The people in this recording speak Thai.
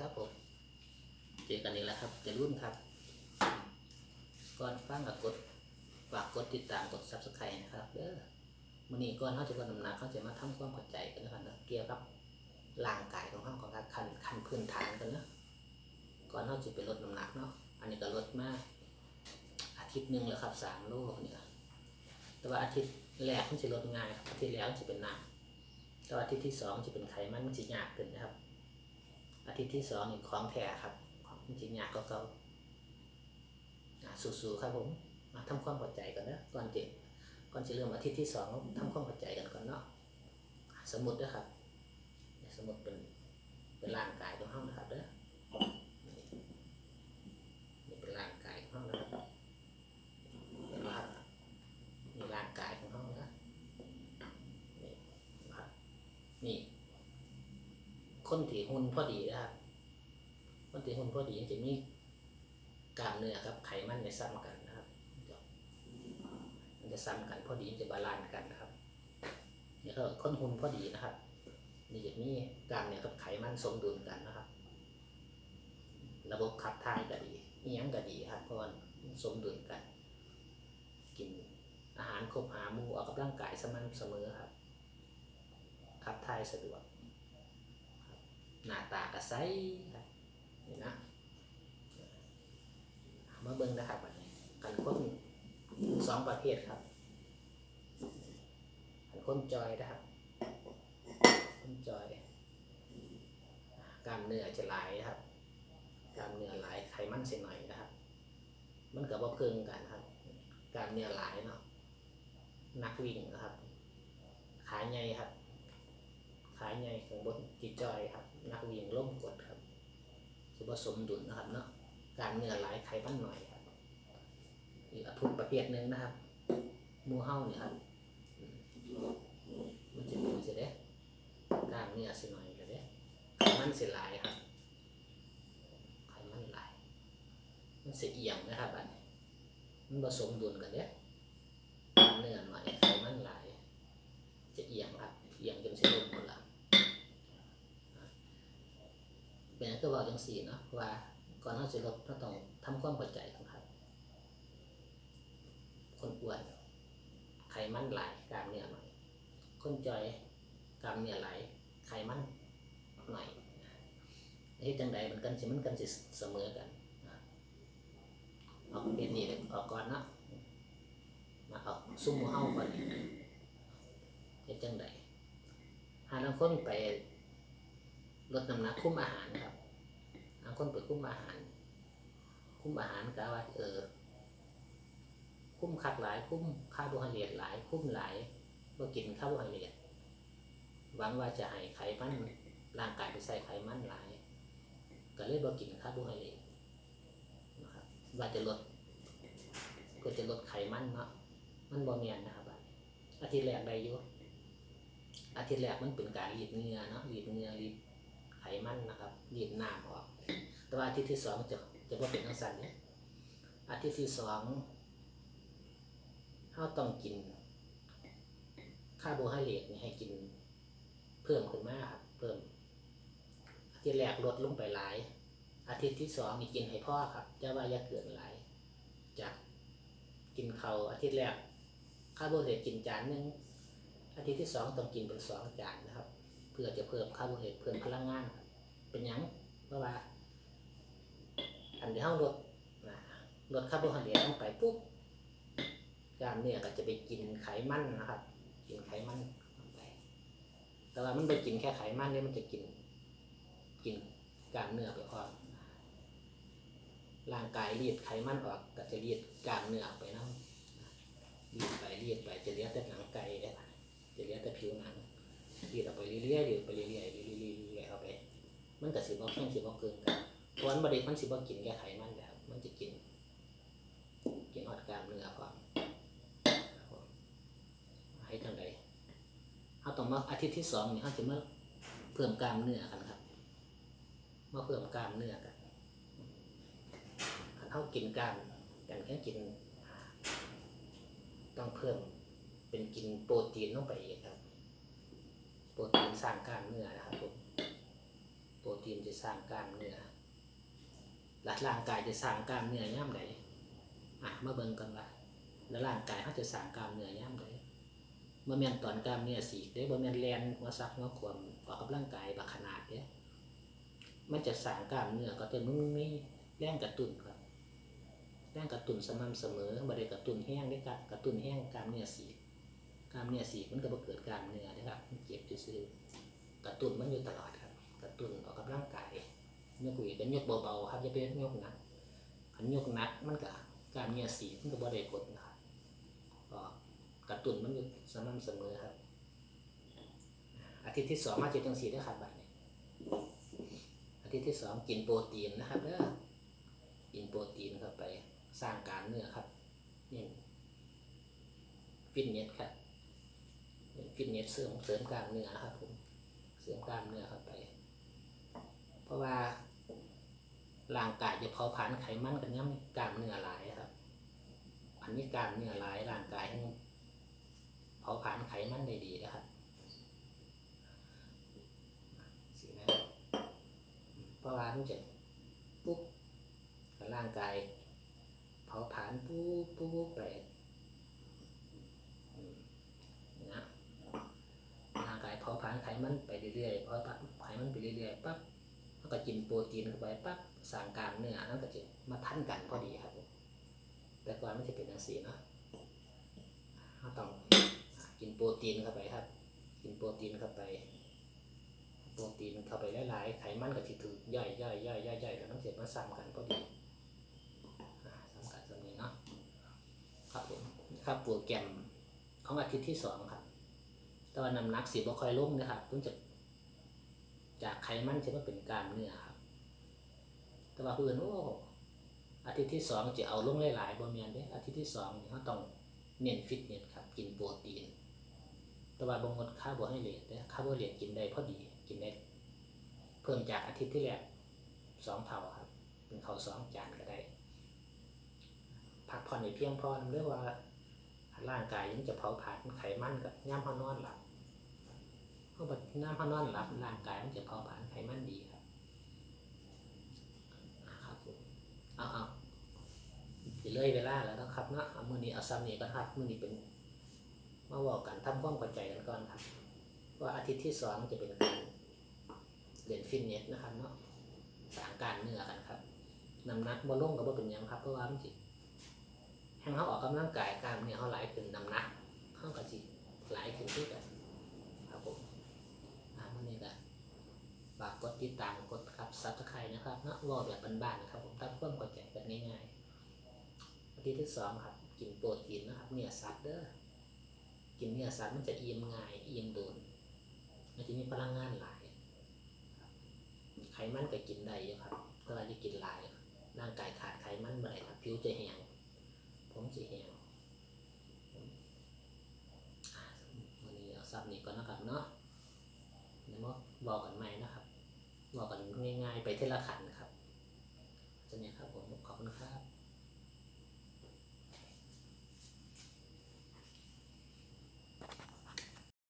ครับผม เจอกันอีกแล้วครับเจะรุ่นครับ ก่อนฟังกับกดฝากกดติดตามกด subscribe นะครับเด้อมื้อนี้ก่อนเขาจะวันนำหนักเขาจะมาทำความเข้าใจกันนะครับนะเกี่ยวกับร่างกายของเขาของการขันขันพื้นฐานกันนะก่อนเขาจะไปลดน้ำหนักเนาะอันนี้ก็ลดมาอาทิตย์หนึ่งแล้วครับสามโลเนี่ยแต่ว่าอาทิตย์แรกมันจะลดง่ายครับอาทิตย์แรกมันจะเป็นหนักแต่ว่าอาทิตย์ที่สองจะเป็นไขมันมันจะยากขึ้นนะครับ อาทิตย์ที่สองนี่ของแท้ครับมันจะยากก็เก่าสู้ๆครับผมมาทำความเข้าใจกันนะก่อนจะก่อนจะเริ่มอาทิตย์ที่สองทำความเข้าใจกันก่อนเนาะสมุดนะครับสมุดเป็นเป็นร่างกายของเรานะครับเด้อนี่นี่เป็นร่างกายของเรานะครับเห็นไหมครับนี่ร่างกายของเรานะนี่นะครับนี่ คนที่หุ่นพอดีนะครับคนที่หุ่นพอดีจะมีกล้ามเนื้อกับ ไขมันในซ้ำกันนะครับ มันจะซ้ำกันพอดีจะบาลานซ์กันนะครับนี่ก็คนหุ่นพอดีนะครับนี่จะมีกล้ามเนื้อกับไขมันสมดุลกันนะครับ ระบบขับถ่ายก็ดีนี่ยังก็ดีครับเพราะว่ามันสมดุลกัน กินอาหารครบหามู่ออกกำลังกายสม่ำเสมอครับขับถ่ายสะดวก หน้าตากระใสครับนี่นะมาเบิ่งนะครับอันนี้กันคนสองประเภทครับกันคนจอยนะครับคนจอยกล้ามเนื้อจะหลายนะครับกล้ามเนื้อหลายไขมันเสียหน่อยนะครับ มันกับว่าเพิ่งกันครับกล้ามเนื้อหลายเนาะนักวิ่งนะครับ ขาใหญ่ครับ ขาใหญ่ข้างบนจีจอยครับ นักวิ่งล่มกดครับถือว่าสมดุลนะครับเนาะการเนื้อหลายไขมันหน่อยครับอีกทุประเภทหนึ่งนะครับมูเฮ้าเนี่ยครับมันจะมีสิเด้กลามเนื้อสิหน่อยก็เด้ไขมันสิหลายครับไขมันหลาย มันสิเอียงนะครับอันนี้มันผสมดุลกันเด้กลามเนื้อหน่อยไขมันหลายจะเอียงครับเอียงจนเสิลหมดละ เป็นอันก็บอกจังสี่เนาะว่าก่อนเราจะลดเราต้องทำความเข้าใจก่อนครับ คนอ้วนไขมันไหลกล้ามเนื้อหน่อย คนจอยกล้ามเนื้อไหลไขมันหน่อยเฮ้ยจังใดมันกันสิมันกันสิเสมอกันนะเอาเป็นนี่เลยออกก่อนเนาะมาเอาซุ่มหมู่เฮาก่อนเฮ็ดจังใดหาลางคนไป ลดน้ำหนักคุ้มอาหารครับบางคนไปคุ้มอาหาร คุ้มอาหารก็ว่า เออ คุ้มคักหลาย คุ้มคาร์โบไฮเดรตหลาย คุ้มหลายว่ากินคาร์โบไฮเดรตหวังว่าจะให้ไขมันร่างกายไปใส่ไขมันหลาย ก็เลยบ่กินคาร์โบไฮเดรตนะครับว่าจะลด ก็จะลดไขมันเนาะมันบ่เมียนนะครับอาทิตย์แรกได้อยู่อาทิตย์แรกมันเป็นการรีดเงือเนาะรีดเงือรีด ไขมันนะครับรีดน้ำออก แต่ว่าอาทิตย์ที่สองจะจะว่าเป็นทั้งสันเนี่ยอาทิตย์ที่สองเราต้องกินคาร์โบไฮเดรตนี่ให้กินเพิ่มขึ้นมาครับเพิ่ม อาทิตย์แรกลดลงไปหลาย อาทิตย์ที่สองนี่กินให้พ่อครับจะว่าอย่าเกินหลายจากกินเขาอาทิตย์แรกคาร์โบไฮเดรตกินจานหนึงอาทิตย์ที่สองต้องกินเป็นสองจานนะครับ พื่อจะเพิ่มคาร์โบไฮเดรตเพิ่มพลังงาน เป็นยังเพราะว่า อันที่เราลดนะลดคาร์โบไฮเดรตลงไปปุ๊บกล้ามเนื้อก็จะไปกินไขมันนะครับ กินไขมันไปแต่ว่ามันไปกินแค่ไขมันเนี่ยมันจะกิน กินกล้ามเนื้อไปพร้อมร่างกายรีดไขมันออกก็จะรีดกล้ามเนื้อออกไปนะรีดไปรีดไปจะเหลือแต่หนังไก่จะเหลือแต่ผิวหนัง ยืดออกไปเรื่อยๆยืดไปเรื่อยๆเรื่อยๆเรื่อยๆเอาไป มันก็สิบ่แข็งสิบ่เกินกันเพราะวันบดเด็กมันสิบ่กินแค่ไขมันแล้วมันจะกิน กินฮอดกลามเนื้อพร้อมครับผมให้จังไดเฮาต้องมาอาทิตย์ที่สองนี่เฮาจะมาเพิ่มกล้ามเนื้อกันครับมาเพิ่มกล้ามเนื้อกันคันเฮากินกล้ามกันแค่กิน ต้องเพิ่มเป็นกินโปรตีนลงไปอีกครับ โปรตีนสร้างกล้ามเนื้อนะครับผมโปรตีนตีนจะสร้างกล้ามเนื้อหลักร่างกายจะสร้างกล้ามเนื้อย่ำใดอะมาเบิ่งกันว่าแล้วร่างกายเขาจะสร้างกล้ามเนื้อย่ำใดเมื่อแม่นตอนกล้ามเนื้อสีกเด้บ่แม่นแลนหัวซักหัวขวมออกกำลังกายบักขนาดเด้ยมันจะสร้างกล้ามเนื้อก็จะมึงมีแรงกระตุ้นครับแรงกระตุ้นสม่ำเสมอบ่ได้กระตุ้นแห้งได้กกระตุ้นแห้งกล้ามเนื้อสี กล้ามเนื้อสีมันก็บ่เกิดกล้ามเนื้อนะครับมันเจ็บซื่อๆกระตุ้นมันอยู่ตลอดครับ กระตุ้นออกกำลังกายยกหวีกันยกเบาๆครับอย่าไปยกหนักขันยกหนักมันก็กล้ารเนื้อสีมันก็บ่ได้ผลนะครับก็กระตุ้นมันอยู่สม่ำเสมอครับ อาทิตย์ที่สองมาเจ็ดจังสีได้อครับบัดนี้อาทิตย์ที่สองกินโปรตีนนะครับเด้อกินโปรตีนเข้าไปสร้างการเนื้อครับนี่ฟิตเนสครับ ฟิตเนสเสริมเสริมกล้ามเนื้อครับผมเสริมกล้ามเนื้อเข้าไป เพราะว่าร่างกายจะเผาผลาญไขมันกันย่ำกล้ามเนื้อหลายครับอันนี้กล้ามเนื้อหลายร่างกายเผาผลาญไขมันได้ดีนะครับสินะเพราะว่ามันจะปุ๊บร่างกายเผาผลาญปุ๊บปุ๊บไปอืมนะ ร่างกายเผาผลาญไขมันไปเรื่อยๆเผาผลาญไขมันไปเรื่อยๆปั๊บมันก็กินโปรตีนเข้าไปปั๊บสร้างกลามเนื้อนั่นก็จะมาทันกันพอดีครับ แต่ก่อนมันจะเป็นอย่างสีเนาะเราต้องกินโปรตีนเข้าไปครับ กินโปรตีนเข้าไป โปรตีนเข้าไปหลายๆไขมันก็จะถูกย่อยย่อยย่อยย่อยย่อยแล้วมันจะมาซ้ำกันพอดีอ่าซ้ำกันตรงนี้เนาะครับผมครับโปรแกรมของอาทิตย์ที่สองครับ แต่ว่าน้ำหนักสิบ่ค่อยลงนะครับเพิ่งจะจากไขมันจะมาเป็นกล้ามเนื้อครับ แต่ว่าเพื่อนโอ้อาทิตย์ที่สองจะเอาลงหลายๆบ่แม่นเด้อาทิตย์ที่สองนี่เขาต้องเน้นฟิตเนสครับ กินโปรตีน แต่ว่าบ่งดคาร์โบไฮเดรตเด้คาโบไฮเดรตกินได้พอดี กินได้เพิ่มจากอาทิตย์ที่แล้วสองเท่าครับ เป็นข้าวสองจานก็ได้ พักผ่อนในเพียงพอเรื่องว่า ร่างกายมันจะเผาผลาญไขมันกับย่ำพอนอนหลับเพราะว่าย่ำพอนอนหลับร่างกายมันจะเผาผลาญไขมันดีครับอ่าครับผมเอาเอาสิเลยเวลาแล้วนะครับเนาะเอามือนี้เอาซ้ำนี้ก็ครับมือนี้เป็นมาบอกกันทำความเข้าใจกันก่อนครับ ว่าอาทิตย์ที่สองจะเป็นการเรียนฟิตเนสนะครับเนาะสางการเนื้อกันครับน้ำหนักบ่ลลงกับบ่เป็นยังครับเพราะว่ามันสิ แห้งเขาออกกำลังกายกล้ามเนื้อเขาไหลขึ้นน้ำหนักเขาก็สิหลายขึ้นที่กันครับผมอ่าวันนี้ก็ฝากกดติดตามกดครับซับสไครต์นะครับเนาะวอแบบบ้านๆนะครับผมตั้งเพิ่มกดใจกันง่ายๆวันที่ที่สองครับกินโปรตีนนะครับเนื้อสัตว์เด้อกินเนื้อสัตว์มันจะอิ่มง่ายอิ่มโดนมันจะมีพลังงานหลายไขมันก็กินได้ครับแต่ว่าจะกินหลายร่างกายขาดไขมันไหร่ครับผิวจะแห้ง ผมสิแหงวันนี้เอาซับนี้ก่อนนะครับเนาะเดี๋ยวมาบอกกันใหม่นะครับบอกกันง่ายๆไปเทละขันครับจะเนี่ยครับผมขอบคุณครับ